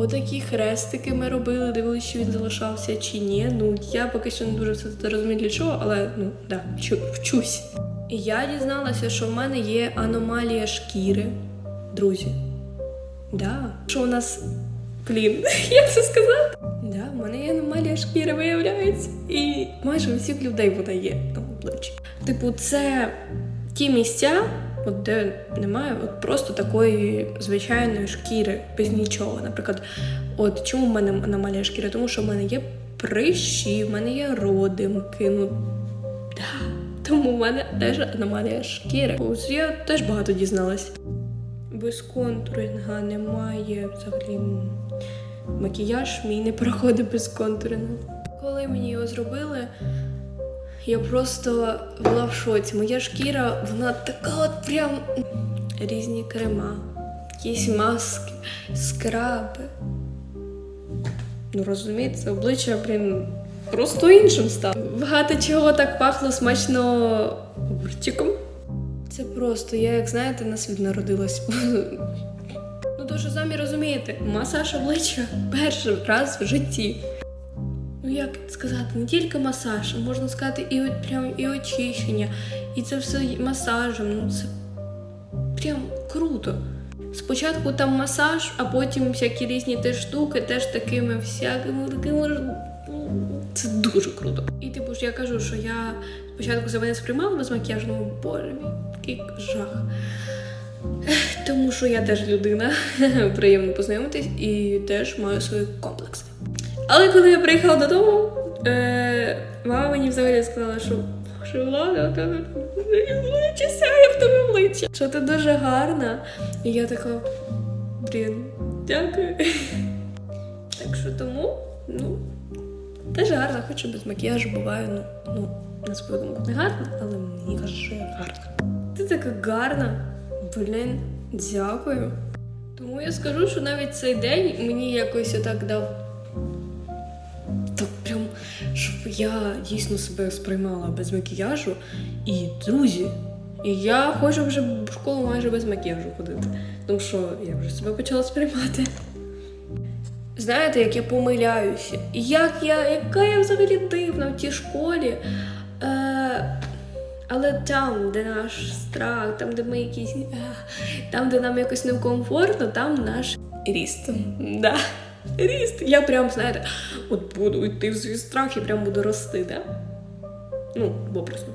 Отакі хрестики ми робили, дивилися, чи він залишався чи ні. Ну, я поки що не дуже все це розумію для чого, але ну да, вчу, вчусь. І я дізналася, що в мене є аномалія шкіри. Друзі. Да. Що у нас. Блін, як це сказати? Да, в мене є аномалія шкіри, виявляється. І майже у всіх людей вона є на обличчі. Типу, це ті місця, от де немає от просто такої звичайної шкіри без нічого. Наприклад, от чому в мене аномалія шкіри? Тому що в мене є прищі, в мене є родимки. Ну. Тому в мене теж аномалія шкіри. Ось я теж багато дізналась. Без контуринга немає взагалі. Макіяж мій не проходить без контурингу. Коли мені його зробили, я просто була в шоці. Моя шкіра, вона така от прям різні крема, якісь маски, скраби. Ну розумієте, обличчя, блін, просто іншим стало. Багато чого так пахло смачно огурчиком. Це просто, я, як знаєте, на світ народилась. Ну, то що самі розумієте, масаж обличчя перший раз в житті. Ну як сказати, не тільки масаж, а можна сказати, і от прям і очищення, і це все масажем. Ну це прям круто. Спочатку там масаж, а потім всякі різні теж штуки, теж такими всякими такими. Це дуже круто. І типу ж я кажу, що я спочатку себе не сприймала без макіяжу, ну боже мій, який жах. Тому що я теж людина, приємно познайомитись і теж маю свої комплекси. Але коли я приїхала додому, е, мама мені взагалі сказала, що Боже, Влада, тебе обличчя сяє в тебе обличчя. Що ти дуже гарна. І я така, блін, дякую. Так що тому, ну, теж гарна, хоч без макіяжу буваю, ну, ну, на свою думку не гарна, але мені кажуть, що я гарна. Ти така гарна. Блін, дякую. Тому я скажу, що навіть цей день мені якось отак дав. Так прям, щоб я дійсно себе сприймала без макіяжу. І друзі, і я хочу вже в школу майже без макіяжу ходити. Тому що я вже себе почала сприймати. Знаєте, як я помиляюся, як я, яка я взагалі дивна в тій школі. Е, але там, де наш страх, там, де ми якісь. е, Там, де нам якось некомфортно, там наш ріст. Да. Ріст. Я прям, знаєте, от буду йти в свій страх і прям буду рости, да? Ну, образно.